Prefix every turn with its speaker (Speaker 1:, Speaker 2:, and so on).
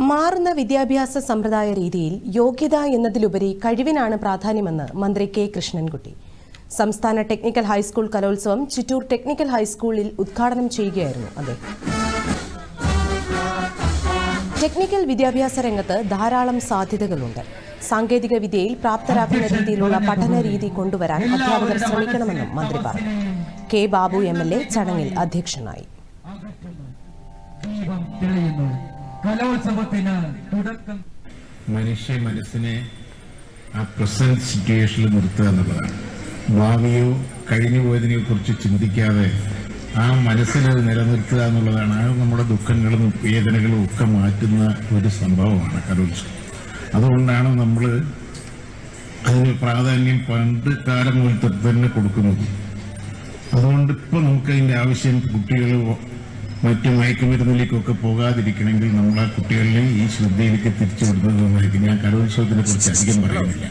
Speaker 1: മാറുന്ന വിദ്യാഭ്യാസ സമ്പ്രദായ രീതിയിൽ യോഗ്യത എന്നതിലുപരി കഴിവിനാണ് പ്രാധാന്യമെന്ന് മന്ത്രി കെ കൃഷ്ണൻകുട്ടി സംസ്ഥാന ടെക്നിക്കൽ ഹൈസ്കൂൾ കലോത്സവം ചിറ്റൂർ ടെക്നിക്കൽ ഹൈസ്കൂളിൽ ഉദ്ഘാടനം ചെയ്യുകയായിരുന്നു അദ്ദേഹം ടെക്നിക്കൽ വിദ്യാഭ്യാസ രംഗത്ത് ധാരാളം സാധ്യതകളുണ്ട് സാങ്കേതിക വിദ്യയിൽ പ്രാപ്തരാക്കുന്ന രീതിയിലുള്ള പഠന രീതി കൊണ്ടുവരാൻ അധ്യാപകർ ശ്രമിക്കണമെന്നും മന്ത്രി പറഞ്ഞു K Babu M L A ചടങ്ങിൽ അധ്യക്ഷനായി
Speaker 2: കലോത്സവത്തിന് തുടക്കം.
Speaker 3: മനുഷ്യ മനസ്സിനെ ആ പ്രസന്റ് സിറ്റുവേഷനിൽ നിർത്തുക എന്നുള്ളതാണ്. ഭാവിയോ കഴിഞ്ഞു പോയതിനെയോ കുറിച്ച് ചിന്തിക്കാതെ ആ മനസ്സിൽ അത് നിലനിർത്തുക എന്നുള്ളതാണ്. ആ നമ്മുടെ ദുഃഖങ്ങളും വേദനകളും ഒക്കെ മാറ്റുന്ന ഒരു സംഭവമാണ് കലോത്സവം. അതുകൊണ്ടാണ് നമ്മൾ അതിന് പ്രാധാന്യം പണ്ട് കാലം മുതൽ തന്നെ കൊടുക്കുന്നത്. അതുകൊണ്ട് ഇപ്പം നമുക്ക് ആവശ്യം കുട്ടികൾ മറ്റു മയക്കുമരുന്നിലേക്കൊക്കെ പോകാതിരിക്കണമെങ്കിൽ നമ്മൾ ആ കുട്ടികളിലെ ഈ ശ്രദ്ധയിലേക്ക് തിരിച്ചു വിടുന്നത് നന്നായിരിക്കും ഞാൻ കലോത്സവത്തിനെ കുറിച്ച് അധികം പറയുന്നില്ല.